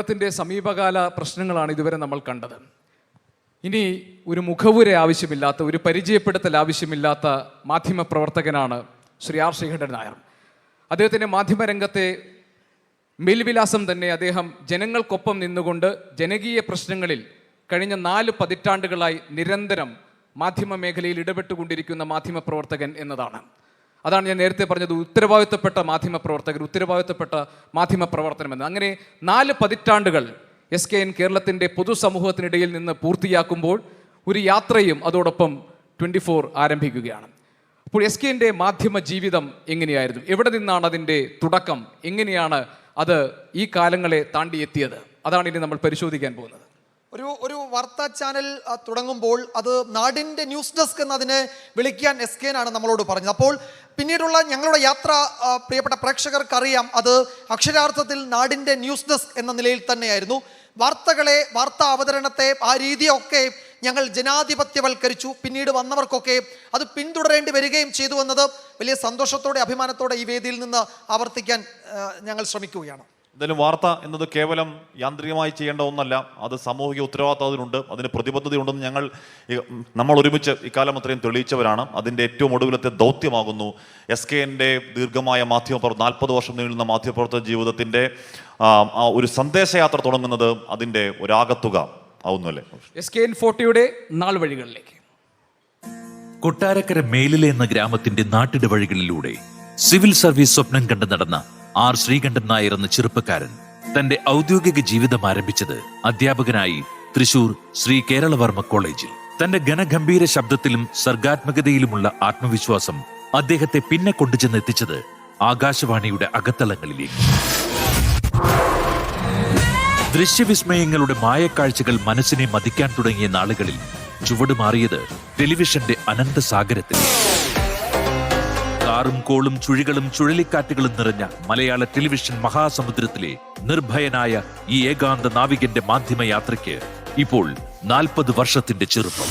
കേരളത്തിന്റെ സമീപകാല പ്രശ്നങ്ങളാണ് ഇതുവരെ നമ്മൾ കണ്ടത്. ഇനി ഒരു മുഖവുര ആവശ്യമില്ലാത്ത ഒരു പരിചയപ്പെടുത്തൽ ആവശ്യമില്ലാത്ത മാധ്യമപ്രവർത്തകനാണ് ശ്രീ ആർ ശ്രീകണ്ഠൻ നായർ. അദ്ദേഹത്തിന്റെ മാധ്യമരംഗത്തെ മേൽവിലാസം തന്നെ അദ്ദേഹം ജനങ്ങൾക്കൊപ്പം നിന്നുകൊണ്ട് ജനകീയ പ്രശ്നങ്ങളിൽ കഴിഞ്ഞ നാല് പതിറ്റാണ്ടുകളായി നിരന്തരം മാധ്യമ മേഖലയിൽ ഇടപെട്ടുകൊണ്ടിരിക്കുന്ന മാധ്യമപ്രവർത്തകൻ എന്നതാണ്. അതാണ് ഞാൻ നേരത്തെ പറഞ്ഞത് ഉത്തരവാദിത്തപ്പെട്ട മാധ്യമപ്രവർത്തകർ ഉത്തരവാദിത്തപ്പെട്ട മാധ്യമപ്രവർത്തനമെന്ന്. അങ്ങനെ നാല് പതിറ്റാണ്ടുകൾ എസ് കെ എൻ കേരളത്തിന്റെ പൊതുസമൂഹത്തിനിടയിൽ നിന്ന് പൂർത്തിയാക്കുമ്പോൾ ഒരു യാത്രയും അതോടൊപ്പം ട്വന്റി ഫോർ ആരംഭിക്കുകയാണ്. അപ്പോൾ എസ് കെന്റെ മാധ്യമ ജീവിതം എങ്ങനെയായിരുന്നു? എവിടെ നിന്നാണ് അതിന്റെ തുടക്കം? എങ്ങനെയാണ് അത് ഈ കാലങ്ങളെ താണ്ടിയെത്തിയത്? അതാണ് ഇനി നമ്മൾ പരിശോധിക്കാൻ പോകുന്നത്. ഒരു ഒരു വാർത്താ ചാനൽ തുടങ്ങുമ്പോൾ അത് നാടിന്റെ ന്യൂസ് ഡെസ്ക് എന്നതിനെ വിളിക്കാൻ എസ് കെ ആണ് നമ്മളോട് പറഞ്ഞത്. അപ്പോൾ പിന്നീടുള്ള ഞങ്ങളുടെ യാത്ര പ്രിയപ്പെട്ട പ്രേക്ഷകർക്കറിയാം അത് അക്ഷരാർത്ഥത്തിൽ നാടിന്റെ ന്യൂസ് ഡെസ്ക് എന്ന നിലയിൽ തന്നെയായിരുന്നു. വാർത്തകളെ വാർത്താ അവതരണത്തെ ആ രീതിയൊക്കെ ഞങ്ങൾ ജനാധിപത്യവൽക്കരിച്ചു. പിന്നീട് വന്നവർക്കൊക്കെ അത് പിന്തുടരേണ്ടി വരികയും ചെയ്തു എന്നത് വലിയ സന്തോഷത്തോടെ അഭിമാനത്തോടെ ഈ വേദിയിൽ നിന്ന് ആവർത്തിക്കാൻ ഞങ്ങൾ ശ്രമിക്കുകയാണ്. എന്തായാലും വാർത്ത എന്നത് കേവലം യാന്ത്രികമായി ചെയ്യേണ്ട ഒന്നല്ല. അത് സാമൂഹിക ഉത്തരവാദിത്വം അതിനുണ്ട് അതിന് പ്രതിബദ്ധതയുണ്ടെന്ന് ഞങ്ങൾ നമ്മൾ ഒരുമിച്ച് ഇക്കാലം അത്രയും തെളിയിച്ചവരാണ്. അതിന്റെ ഏറ്റവും ഒടുവിലത്തെ ദൗത്യമാകുന്നു. എസ് കെ എന്റെ ദീർഘമായ മാധ്യമപ്രവർത്തനം നാൽപ്പത് വർഷം നീളുന്ന മാധ്യമപ്രവർത്തന ജീവിതത്തിന്റെ ഒരു സന്ദേശയാത്ര തുടങ്ങുന്നത് അതിന്റെ ഒരാകത്തുക. ആവുന്നല്ലേ എസ് കെ എൻ ഫോർട്ടിയുടെ നാൾ വഴികളിലേക്ക് കൊട്ടാരക്കര മേലിലെ എന്ന ഗ്രാമത്തിന്റെ നാട്ടിട വഴികളിലൂടെ സിവിൽ സർവീസ് സ്വപ്നം കണ്ടു നടന്ന ആർ ശ്രീകണ്ഠൻ നായർ എന്ന ചെറുപ്പക്കാരൻ തന്റെ ഔദ്യോഗിക ജീവിതം ആരംഭിച്ചത് അധ്യാപകനായി തൃശൂർ ശ്രീ കേരളവർമ്മ കോളേജിൽ. തന്റെ ഘനഗംഭീര ശബ്ദത്തിലും സർഗാത്മകതയിലുമുള്ള ആത്മവിശ്വാസം അദ്ദേഹത്തെ പിന്നെ കൊണ്ടുചെന്ന് എത്തിച്ചത് ആകാശവാണിയുടെ അകത്തളങ്ങളിലേക്ക്. ദൃശ്യവിസ്മയങ്ങളുടെ മായക്കാഴ്ചകൾ മനസ്സിനെ മതിക്കാൻ തുടങ്ങിയ നാളുകളിൽ ചുവടുമാറിയത് ടെലിവിഷന്റെ അനന്തസാഗരത്തിൽ. കാറും കോളും ചുഴികളും ചുഴലിക്കാറ്റുകളും നിറഞ്ഞ മലയാള ടെലിവിഷൻ മഹാസമുദ്രത്തിലെ നിർഭയനായ ഈ ഏകാന്ത നാവികന്റെ മാധ്യമ യാത്രയ്ക്ക് ഇപ്പോൾ നാൽപ്പത് വർഷത്തിന്റെ ചെറുപ്പം.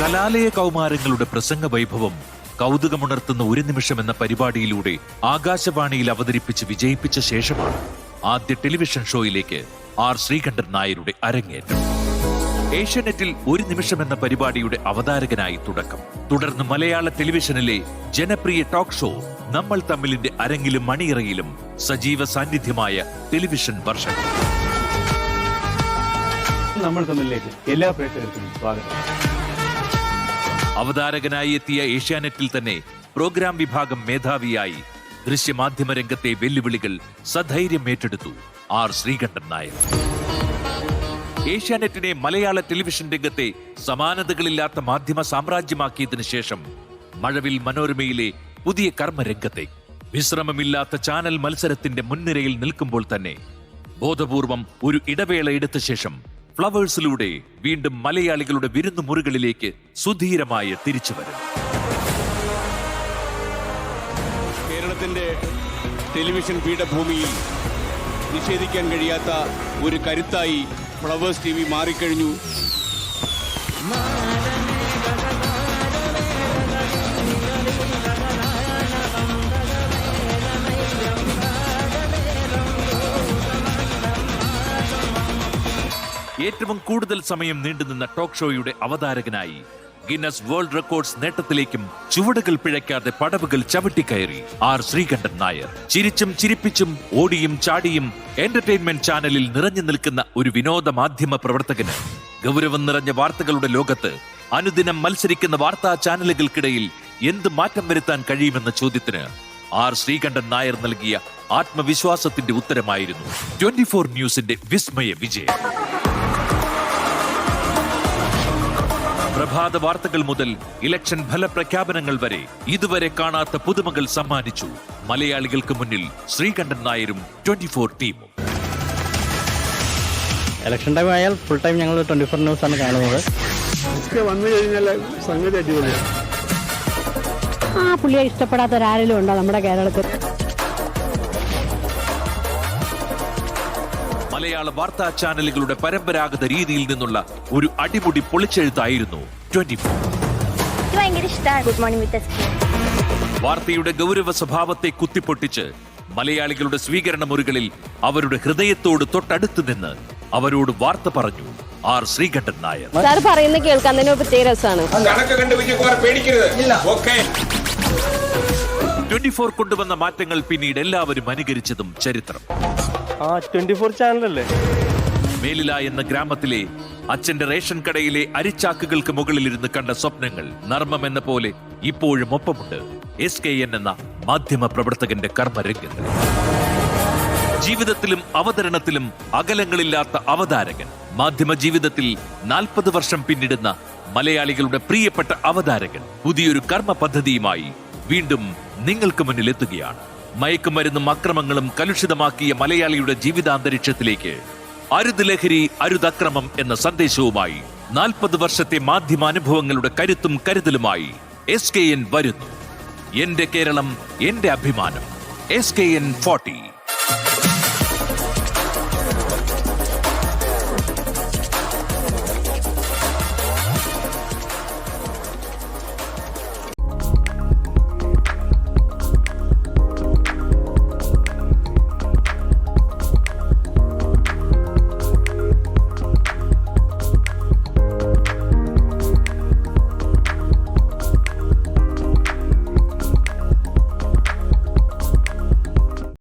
കലാലയ കൗമാരങ്ങളുടെ പ്രസംഗ വൈഭവം കൗതുകമുണർത്തുന്ന ഒരു നിമിഷം എന്ന പരിപാടിയിലൂടെ ആകാശവാണിയിൽ അവതരിപ്പിച്ച് വിജയിപ്പിച്ച ശേഷമാണ് ആദ്യ ടെലിവിഷൻ ഷോയിലേക്ക് ആർ ശ്രീകണ്ഠൻ നായരുടെ അരങ്ങേറ്റം. ഏഷ്യാനെറ്റിൽ ഒരു നിമിഷം എന്ന പരിപാടിയുടെ അവതാരകനായി തുടക്കം. തുടർന്ന് മലയാള ടെലിവിഷനിലെ ജനപ്രിയ ടോക്ക് ഷോ നമ്മൾ തമ്മിലിന്റെ അരങ്ങിലും മണിയറയിലും സജീവ സാന്നിധ്യമായ ടെലിവിഷൻ വർഷം. നമ്മൾ തമ്മിലേക്ക് എല്ലാ പ്രേക്ഷകർക്കും സ്വാഗതം. അവതാരകനായി എത്തിയ ഏഷ്യാനെറ്റിൽ തന്നെ പ്രോഗ്രാം വിഭാഗം മേധാവിയായി ദൃശ്യമാധ്യമ രംഗത്തെ വെല്ലുവിളികൾ സധൈര്യം ഏറ്റെടുത്തു ആർ ശ്രീകണ്ഠൻ നായർ. ഏഷ്യാനെറ്റിനെ മലയാള ടെലിവിഷൻ രംഗത്തെ സമാനതകളില്ലാത്ത മാധ്യമ സാമ്രാജ്യമാക്കിയതിനു ശേഷം മഴവിൽ മനോരമയിലെ പുതിയ കർമ്മരംഗത്തെ വിശ്രമമില്ലാത്ത ചാനൽ മത്സരത്തിന്റെ മുൻനിരയിൽ നിൽക്കുമ്പോൾ തന്നെ ബോധപൂർവം ഒരു ഇടവേള എടുത്ത ശേഷം ഫ്ലവേഴ്സിലൂടെ വീണ്ടും മലയാളികളുടെ വിരുന്നു മുറികളിലേക്ക് സുധീരമായ തിരിച്ചുവരും കേരളത്തിന്റെ ടെലിവിഷൻ പീഠഭൂമിയിൽ നിഷേധിക്കാൻ കഴിയാത്ത ഒരു കരുത്തായി ഫ്ലവേഴ്സ് ടി വി മാറിക്കഴിഞ്ഞു. ഏറ്റവും കൂടുതൽ സമയം നീണ്ടുനിന്ന ടോക്ക് ഷോയുടെ അവതാരകനായി ഗിന്നസ് വേൾഡ് റെക്കോർഡ്സ് നേട്ടത്തിലേക്കും ചുവടുകൾ പിഴയ്ക്കാതെ പടവുകൾ ചവിട്ടിക്കയറി ആർ ശ്രീകണ്ഠൻ നായർ. ചിരിച്ചും ചിരിപ്പിച്ചും ഓടിയും ചാടിയും എന്റർടൈൻമെന്റ് ചാനലിൽ നിറഞ്ഞു നിൽക്കുന്ന ഒരു വിനോദ മാധ്യമ പ്രവർത്തകന്. ഗൗരവം നിറഞ്ഞ വാർത്തകളുടെ ലോകത്ത് അനുദിനം മത്സരിക്കുന്ന വാർത്താ ചാനലുകൾക്കിടയിൽ എന്ത് മാറ്റം വരുത്താൻ കഴിയുമെന്ന ചോദ്യത്തിന് ആർ ശ്രീകണ്ഠൻ നായർ നൽകിയ ആത്മവിശ്വാസത്തിന്റെ ഉത്തരമായിരുന്നു. ട്വന്റി ഫോർ ന്യൂസിന്റെ വിസ്മയ വിജയം. പ്രഭാത വാർത്തകൾ മുതൽ ഇലക്ഷൻ ഫലപ്രഖ്യാപനങ്ങൾ വരെ ഇതുവരെ കാണാത്ത പുതുമകൾ സമ്മാനിച്ചു. മലയാളികൾക്ക് മുന്നിൽ ശ്രീകണ്ഠൻ നായരും ട്വന്റി ഫോർ ടീമും. ഇലക്ഷൻ ടൈം ആയാൽ ഫുൾ ടൈം ഞങ്ങൾ ട്വന്റി ഫോർ ന്യൂസ് ആണ് കാണുന്നത്. വന്നു കഴിഞ്ഞാൽ സംഗതി ആ പുള്ളിയെ ഇഷ്ടപ്പെടാത്ത ഇഷ്ടപ്പെടാത്തൊരാരെങ്കിലും ഉണ്ടോ നമ്മുടെ കേരളത്തിൽ? മലയാള വാർത്താ ചാനലുകളുടെ പരമ്പരാഗത രീതിയിൽ നിന്നുള്ള ഒരു അടിമുടി പൊളിച്ചെഴുത്തായിരുന്നു ട്വന്റി ഫോർ വാർത്തയുടെ ഗൗരവ സ്വഭാവത്തെ കുത്തിപ്പൊട്ടിച്ച് മലയാളികളുടെ സ്വീകരണ മുറികളിൽ അവരുടെ ഹൃദയത്തോട് തൊട്ടടുത്ത് നിന്ന് അവരോട് വാർത്ത പറഞ്ഞു ആർ ശ്രീകണ്ഠൻ നായർ. സാർ പറയുന്നത് കേൾക്കാൻ തന്നെ പ്രത്യേക രസമാണ്. ട്വന്റി ഫോർ കൊണ്ടുവന്ന മാറ്റങ്ങൾ പിന്നീട് എല്ലാവരും അനുകരിച്ചതും ചരിത്രം. മേലില എന്ന ഗ്രാമത്തിലെ അച്ഛന്റെ റേഷൻ കടയിലെ അരിച്ചാക്കുകൾക്ക് മുകളിലിരുന്ന് കണ്ട സ്വപ്നങ്ങൾ നർമ്മം എന്ന പോലെ ഇപ്പോഴും ഒപ്പമുണ്ട്. എസ് കെ എൻ എന്ന മാധ്യമ പ്രവർത്തകന്റെ കർമ്മരംഗങ്ങൾ. ജീവിതത്തിലും അവതരണത്തിലും അകലങ്ങളില്ലാത്ത അവതാരകൻ. മാധ്യമ ജീവിതത്തിൽ നാൽപ്പത് വർഷം പിന്നിടുന്ന മലയാളികളുടെ പ്രിയപ്പെട്ട അവതാരകൻ പുതിയൊരു കർമ്മ പദ്ധതിയുമായി വീണ്ടും നിങ്ങൾക്ക് മുന്നിൽ എത്തുകയാണ് മയക്കുമരുന്നും അക്രമങ്ങളും കലുഷിതമാക്കിയ മലയാളിയുടെ ജീവിതാന്തരീക്ഷത്തിലേക്ക് അരുത് ലഹരി അരുതക്രമം എന്ന സന്ദേശവുമായി നാൽപ്പത് വർഷത്തെ മാധ്യമ അനുഭവങ്ങളുടെ കരുത്തും കരുതലുമായി എസ് കെ എൻ വരുന്നു. എന്റെ കേരളം എന്റെ അഭിമാനം. S K N forty.